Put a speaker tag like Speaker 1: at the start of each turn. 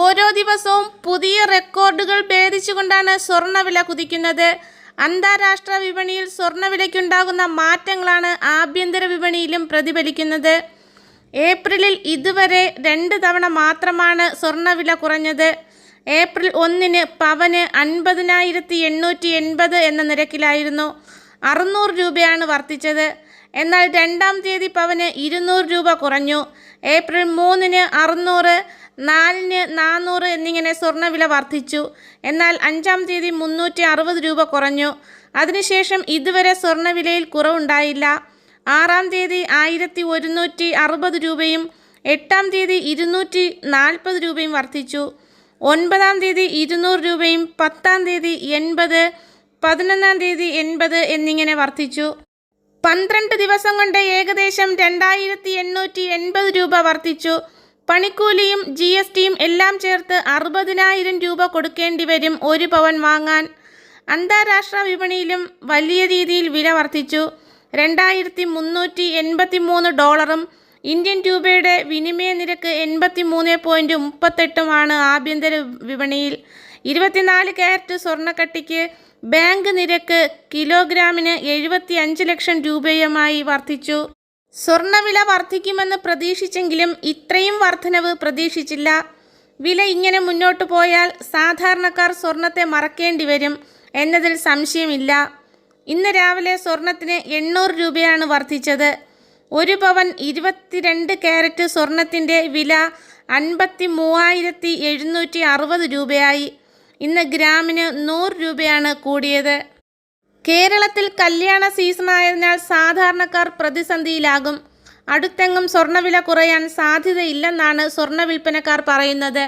Speaker 1: ഓരോ ദിവസവും പുതിയ റെക്കോർഡുകൾ ഭേദിച്ചുകൊണ്ടാണ് സ്വർണവില കുതിക്കുന്നത്. അന്താരാഷ്ട്ര വിപണിയിൽ സ്വർണവിലയ്ക്കുണ്ടാകുന്ന മാറ്റങ്ങളാണ് ആഭ്യന്തര വിപണിയിലും പ്രതിഫലിക്കുന്നത്. ഏപ്രിലിൽ ഇതുവരെ രണ്ട് തവണ മാത്രമാണ് സ്വർണവില കുറഞ്ഞത്. ഏപ്രിൽ ഒന്നിന് പവന് അൻപതിനായിരത്തി എണ്ണൂറ്റി എൺപത് എന്ന നിരക്കിലായിരുന്നു. അറുന്നൂറ് രൂപയാണ് വർദ്ധിച്ചത്. എന്നാൽ രണ്ടാം തീയതി പവന് ഇരുന്നൂറ് രൂപ കുറഞ്ഞു. ഏപ്രിൽ മൂന്നിന് അറുന്നൂറ് നാലിന് നാനൂറ് എന്നിങ്ങനെ സ്വർണവില വർദ്ധിച്ചു. എന്നാൽ അഞ്ചാം തീയതി മുന്നൂറ്റി അറുപത് രൂപ കുറഞ്ഞു. അതിനുശേഷം ഇതുവരെ സ്വർണവിലയിൽ കുറവുണ്ടായില്ല. ആറാം തീയതി ആയിരത്തി ഒരുന്നൂറ്റി അറുപത് രൂപയും എട്ടാം തീയതി ഇരുന്നൂറ്റി നാൽപ്പത് രൂപയും വർദ്ധിച്ചു. ഒൻപതാം തീയതി ഇരുന്നൂറ് രൂപയും പത്താം തീയതി എൺപത് പതിനൊന്നാം തീയതി എൺപത് എന്നിങ്ങനെ വർദ്ധിച്ചു. പന്ത്രണ്ട് ദിവസം കൊണ്ട് ഏകദേശം രണ്ടായിരത്തി എണ്ണൂറ്റി എൺപത് രൂപ വർദ്ധിച്ചു. പണിക്കൂലിയും ജി എസ് ടിയും എല്ലാം ചേർത്ത് അറുപതിനായിരം രൂപ കൊടുക്കേണ്ടി വരും ഒരു പവൻ വാങ്ങാൻ. അന്താരാഷ്ട്ര വിപണിയിലും വലിയ രീതിയിൽ വില വർദ്ധിച്ചു. രണ്ടായിരത്തി മുന്നൂറ്റി എൺപത്തി മൂന്ന് ഡോളറും ഇന്ത്യൻ രൂപയുടെ വിനിമയ നിരക്ക് എൺപത്തി മൂന്ന് പോയിന്റ് മുപ്പത്തെട്ടുമാണ് ആഭ്യന്തര വിപണിയിൽ. ഇരുപത്തിനാല് ക്യാരറ്റ് സ്വർണക്കട്ടിക്ക് ബാങ്ക് നിരക്ക് കിലോഗ്രാമിന് എഴുപത്തി അഞ്ച് ലക്ഷം രൂപയുമായി വർദ്ധിച്ചു. സ്വർണവില വർദ്ധിക്കുമെന്ന് പ്രതീക്ഷിച്ചെങ്കിലും ഇത്രയും വർധനവ് പ്രതീക്ഷിച്ചില്ല. വില ഇങ്ങനെ മുന്നോട്ട് പോയാൽ സാധാരണക്കാർ സ്വർണത്തെ മറക്കേണ്ടി വരും എന്നതിൽ സംശയമില്ല. ഇന്ന് രാവിലെ സ്വർണത്തിന് എണ്ണൂറ് രൂപയാണ് വർദ്ധിച്ചത്. ഒരു പവൻ ഇരുപത്തിരണ്ട് ക്യാരറ്റ് സ്വർണത്തിന്റെ വില അൻപത്തി മൂവായിരത്തി എഴുന്നൂറ്റി അറുപത് രൂപയായി. ഇന്ന് ഗ്രാമിന് നൂറ് രൂപയാണ് കൂടിയത്. കേരളത്തിൽ കല്യാണ സീസണായതിനാൽ സാധാരണക്കാർ പ്രതിസന്ധിയിലാകും. അടുത്തെങ്ങും സ്വർണവില കുറയാൻ സാധ്യതയില്ലെന്നാണ് സ്വർണ വിൽപ്പനക്കാർ പറയുന്നത്.